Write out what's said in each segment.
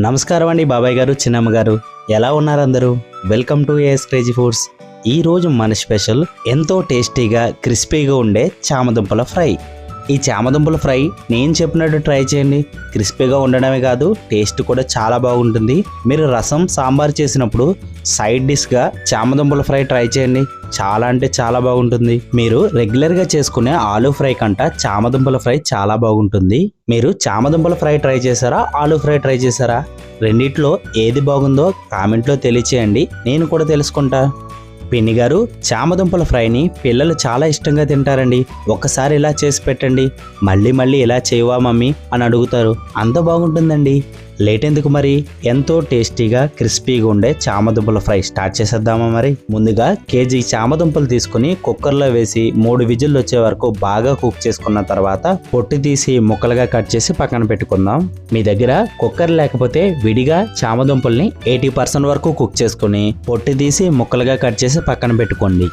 నమస్కారం అండి బాబాయ్ గారు చిన్నమ్మ గారు. ఎలా ఉన్నారు అందరూ? Welcome to AS crazy foods ఈరోజు మన స్పెషల్ ఎంతో టేస్టీగా క్రిస్పీగా ఉండే చామదుంపల ఫ్రై. ఈ చామదుంపల ఫ్రై నేను చెప్పినట్టు ట్రై చేయండి. క్రిస్పీగా ఉండడమే కాదు టేస్ట్ కూడా చాలా బాగుంటుంది. మీరు రసం సాంబార్ చేసినప్పుడు సైడ్ డిష్గా చామదుంపల ఫ్రై ట్రై చేయండి. చాలా అంటే చాలా బాగుంటుంది. మీరు రెగ్యులర్గా చేసుకునే ఆలూ ఫ్రై కంట చామదుంపల ఫ్రై చాలా బాగుంటుంది. మీరు చామదుంపల ఫ్రై ట్రై చేశారా ఆలూ ఫ్రై ట్రై చేశారా? రెండిట్లో ఏది బాగుందో కామెంట్లో తెలియచేయండి. నేను కూడా తెలుసుకుంటా. పిన్ని గారు చామదుంపల ఫ్రైని పిల్లలు చాలా ఇష్టంగా తింటారండి. ఒక్కసారి ఇలా చేసి పెట్టండి. మళ్ళీ మళ్ళీ ఇలా చేయవా మమ్మీ? అని అడుగుతారు. అంత బాగుంటుందండి. లేట్ ఎందుకు మరి? ఎంతో టేస్టీగా క్రిస్పీగా ఉండే చామదుంపల ఫ్రై స్టార్ట్ చేసేద్దామా మరి? ముందుగా కేజీ చామదుంపలు తీసుకుని కుక్కర్లో వేసి మూడు విజిల్లు వచ్చే వరకు బాగా కుక్ చేసుకున్న తర్వాత పొట్టు తీసి ముక్కలుగా కట్ చేసి పక్కన పెట్టుకుందాం. మీ దగ్గర కుక్కర్ లేకపోతే విడిగా చామదుంపల్ని ఎయిటీ పర్సెంట్ వరకు కుక్ చేసుకుని పొట్టు తీసి ముక్కలుగా కట్ చేసి పక్కన పెట్టుకోండి.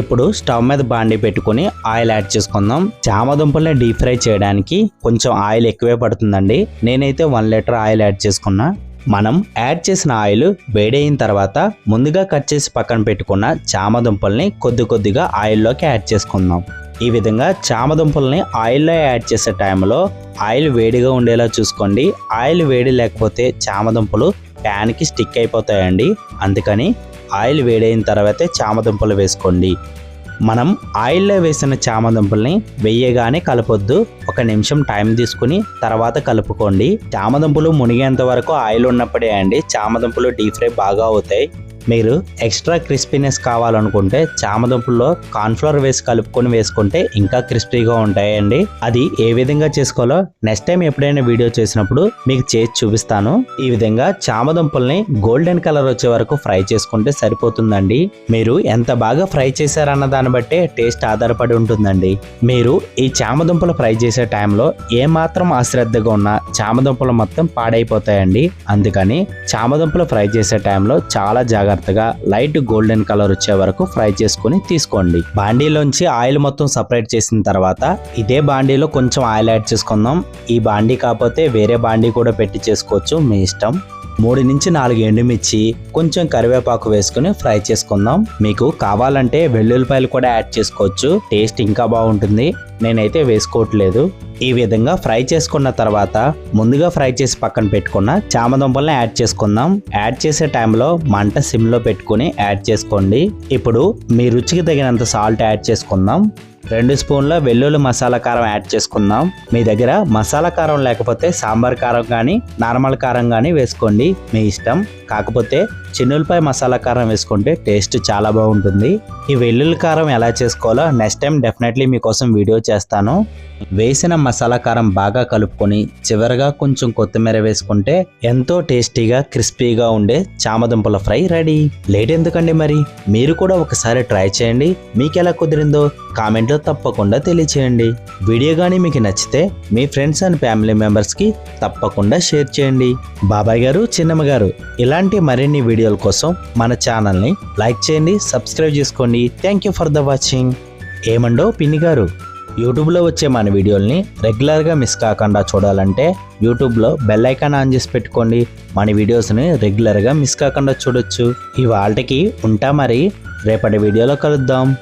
ఇప్పుడు స్టవ్ మీద బాండి పెట్టుకొని ఆయిల్ యాడ్ చేసుకుందాం. చామ దుంపల్ని డీప్ ఫ్రై చేయడానికి కొంచెం ఆయిల్ ఎక్కువే పడుతుందండి. నేనైతే వన్ లీటర్ ఆయిల్ యాడ్ చేసుకున్నా. మనం యాడ్ చేసిన ఆయిల్ వేడైన తర్వాత ముందుగా కట్ చేసి పక్కన పెట్టుకున్న చామ దుంపల్ని కొద్ది కొద్దిగా ఆయిల్లోకి యాడ్ చేసుకుందాం. ఈ విధంగా చామదుంపల్ని ఆయిల్లో యాడ్ చేసే టైంలో ఆయిల్ వేడిగా ఉండేలా చూసుకోండి. ఆయిల్ వేడి లేకపోతే చామదుంపలు ప్యాన్కి స్టిక్ అయిపోతాయండి. అందుకని ఆయిల్ వేడైన తర్వాతే చామదుంపలు వేసుకోండి. మనం ఆయిల్లో వేసిన చామదుంపల్ని వెయ్యగానే కలపొద్దు. ఒక నిమిషం టైం తీసుకుని తర్వాత కలుపుకోండి. చామదుంపలు మునిగేంత వరకు ఆయిల్ ఉన్నప్పుడే అండి. చామదుంపలు డీప్ ఫ్రై బాగా అవుతాయి. మీరు ఎక్స్ట్రా క్రిస్పీనెస్ కావాలనుకుంటే చామదుంపుల్లో కార్న్ఫ్లవర్ వేసి కలుపుకొని వేసుకుంటే ఇంకా క్రిస్పీగా ఉంటాయండి. అది ఏ విధంగా చేసుకోవాలో నెక్స్ట్ టైం ఎప్పుడైనా వీడియో చేసినప్పుడు మీకు చేసి చూపిస్తాను. ఈ విధంగా చామదుంపల్ని గోల్డెన్ కలర్ వచ్చే వరకు ఫ్రై చేసుకుంటే సరిపోతుందండి. మీరు ఎంత బాగా ఫ్రై చేశారన్న దాన్ని బట్టే టేస్ట్ ఆధారపడి ఉంటుందండి. మీరు ఈ చామదుంపలు ఫ్రై చేసే టైంలో ఏమాత్రం అశ్రద్ధగా ఉన్న చామదుంపలు మొత్తం పాడైపోతాయండి. అందుకని చామదుంపలు ఫ్రై చేసే టైంలో చాలా జాగ్రత్తగా లైట్ గోల్డెన్ కలర్ వచ్చే వరకు ఫ్రై చేసుకుని తీసుకోండి. బాండీలోంచి ఆయిల్ మొత్తం సపరేట్ చేసిన తర్వాత ఇదే బాండీలో కొంచెం ఆయిల్ యాడ్ చేసుకుందాం. ఈ బాండీ కాకపోతే వేరే బాండీ కూడా పెట్టి చేసుకోవచ్చు మీ ఇష్టం. మూడు నుంచి నాలుగు ఎండుమిర్చి కొంచెం కరివేపాకు వేసుకుని ఫ్రై చేసుకుందాం. మీకు కావాలంటే వెల్లుల్లిపాయలు కూడా యాడ్ చేసుకోవచ్చు. టేస్ట్ ఇంకా బాగుంటుంది. నేనైతే వేసుకోవట్లేదు. ఈ విధంగా ఫ్రై చేసుకున్న తర్వాత ముందుగా ఫ్రై చేసి పక్కన పెట్టుకున్న చామదుంపల్ని యాడ్ చేసుకుందాం. యాడ్ చేసే టైంలో మంట సిమ్లో పెట్టుకుని యాడ్ చేసుకోండి. ఇప్పుడు మీ రుచికి తగినంత సాల్ట్ యాడ్ చేసుకుందాం. రెండు స్పూన్ల వెల్లుల్లి మసాలా కారం యాడ్ చేసుకుందాం. మీ దగ్గర మసాలా కారం లేకపోతే సాంబార్ కారం కానీ నార్మల్ కారం కానీ వేసుకోండి. మీ ఇష్టం. కాకపోతే చిన్నులపై మసాలా కారం వేసుకుంటే టేస్ట్ చాలా బాగుంటుంది. ఈ వెల్లుల్లి కారం ఎలా చేసుకోవాలో నెక్స్ట్ టైం డెఫినెట్లీ మీకోసం వీడియో చేస్తాను. వేసిన మసాలా కారం బాగా కలుపుకొని చివరగా కొంచెం కొత్తిమీర వేసుకుంటే ఎంతో టేస్టీగా క్రిస్పీగా ఉండే చామదుంపల ఫ్రై రెడీ. లేట్ ఎందుకండి మరి? మీరు కూడా ఒకసారి ట్రై చేయండి. మీకు ఎలా కుదిరిందో కామెంట్లో తప్పకుండా తెలియచేయండి. వీడియో కానీ మీకు నచ్చితే మీ ఫ్రెండ్స్ అండ్ ఫ్యామిలీ మెంబర్స్కి తప్పకుండా షేర్ చేయండి. బాబాయ్ గారు చిన్నమ్మ గారు ఇలాంటి మరిన్ని వీడియోల కోసం మన ఛానల్ని లైక్ చేయండి సబ్స్క్రైబ్ చేసుకోండి. Thank you for the watching. ఏమండో పిన్ని గారు? యూట్యూబ్లో వచ్చే మన వీడియోల్ని రెగ్యులర్గా మిస్ కాకుండా చూడాలంటే యూట్యూబ్లో బెల్ ఐకాన్ ఆన్ చేసి పెట్టుకోండి. మన వీడియోస్ని రెగ్యులర్గా మిస్ కాకుండా చూడొచ్చు. ఇవాళకి ఉంటా మరి. రేపటి వీడియోలో కలుద్దాం.